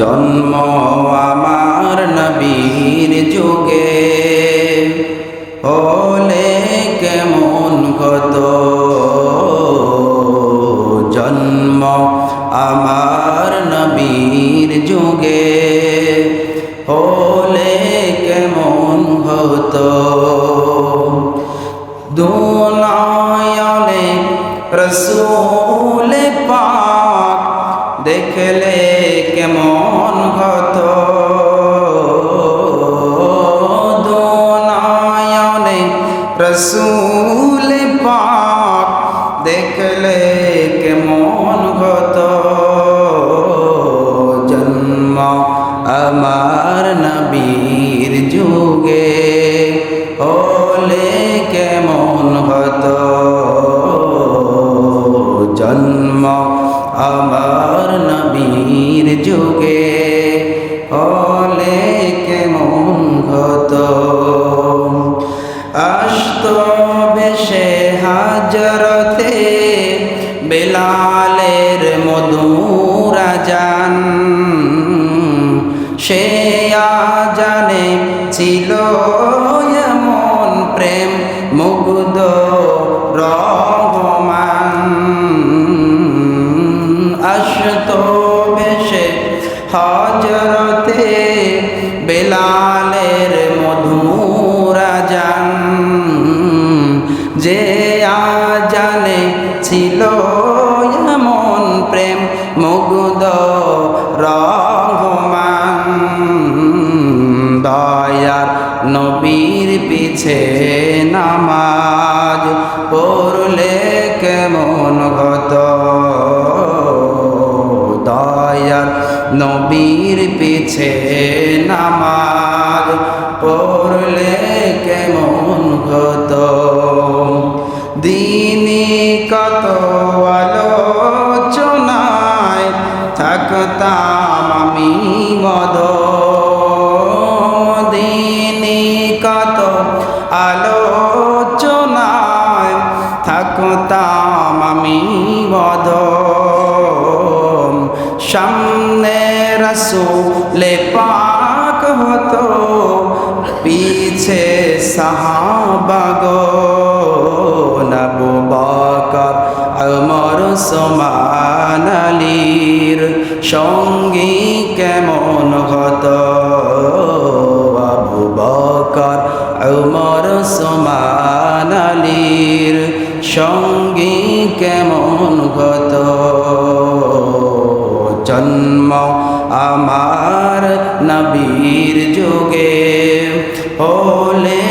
জন্ম আমার নবীর যুগে। হলে কেমন কত জন্ম আমার নবীর যুগে। হলে কেমন হতো দুনয়নে রসুল পাক দেখলে রসুল পাক দেখলে কেমন হত? জন্ম আমার নবীর যুগে হলে কেমন হতো? জন্ম আমার নবীর যুগে আসত বেশে বেলালের মধুরা জান সে জানে ছিল এমন প্রেম, মুগ্ধ, রহমান। আসত বেশে বেলালের মধুরা জান মুগ্ধ রহমান, দয়ার নবীর পিছে নামাজ পড়লে কেমন হত? দয়ার নবীর পিছে নামাজ পড়লে কেমন থাকতাম আমি মদ সামনে রসুলে পাক হতো, পিছে সাহাবাগ নবু বকর অমর সমান আলীর সঙ্গী কেমন হতো? সঙ্গী কেমন গত? জন্ম আমার নবীর যুগে হলে